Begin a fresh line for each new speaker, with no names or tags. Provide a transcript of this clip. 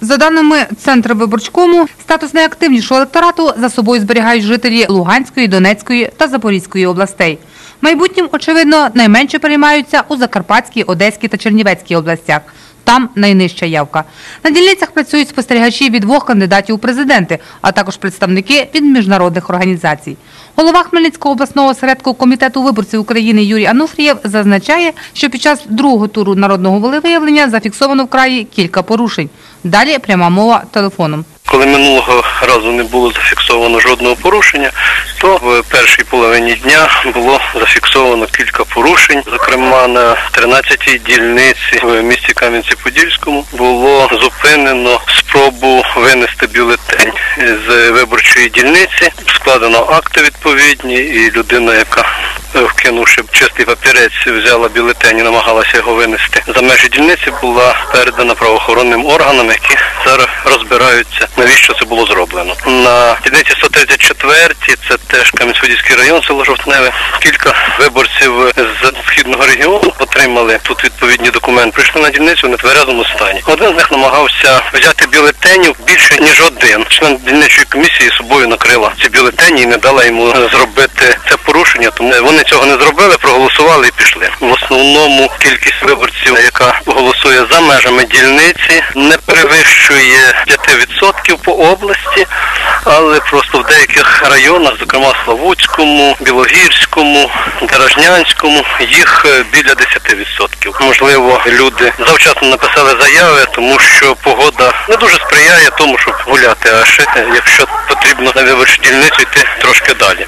За даними Центру виборчкому, статус найактивнішого електорату за собою зберігають жителі Луганської, Донецької та Запорізької областей. Майбутнім, очевидно, найменше переймаються у Закарпатській, Одеській та Чернівецькій областях. Там найнижча явка. На дільницях працюють спостерігачі від двох кандидатів у президенти, а також представники від міжнародних організацій. Голова Хмельницького обласного осередку комітету виборців України Юрій Ануфрієв зазначає, що під час другого туру народного волевиявлення зафіксовано в краї кілька порушень. Далі пряма мова телефоном.
Коли минулого разу не було зафіксовано жодного порушення, то в першій половині дня було зафіксовано кілька порушень. Зокрема, на 13-й дільниці в місті Кам'янці-Подільському було зупинено спробу винести бюлетень з виборчої дільниці. Складено акти відповідні, і людина, яка е, вкинувши чистий папірець, взяла бюлетень і намагалася його винести за межі дільниці, була передана правоохоронним органам, які зараз розбираються, навіщо це було зроблено. На дільниці 134, це теж Кам'янський район, село Жовтневе. Кілька виборців з східного регіону отримали тут відповідні документи. Прийшли на дільницю в нетверезому стані. Один з них намагався взяти бюлетенів більше ніж один. Член дільничої комісії собою накрила ці бюлетені і не дала йому зробити це порушення. Тому вони цього не зробили, проголосували і пішли. В основному кількість виборців, голосує за межами дільниці, не перевищує 5% по області, але просто в деяких районах, зокрема Славутському, Білогірському, Дорожнянському, їх е, біля 10%. Можливо, люди завчасно написали заяви, тому що погода не дуже сприяє тому, щоб гуляти, а ще якщо потрібно на виборчу дільницю йти трошки далі.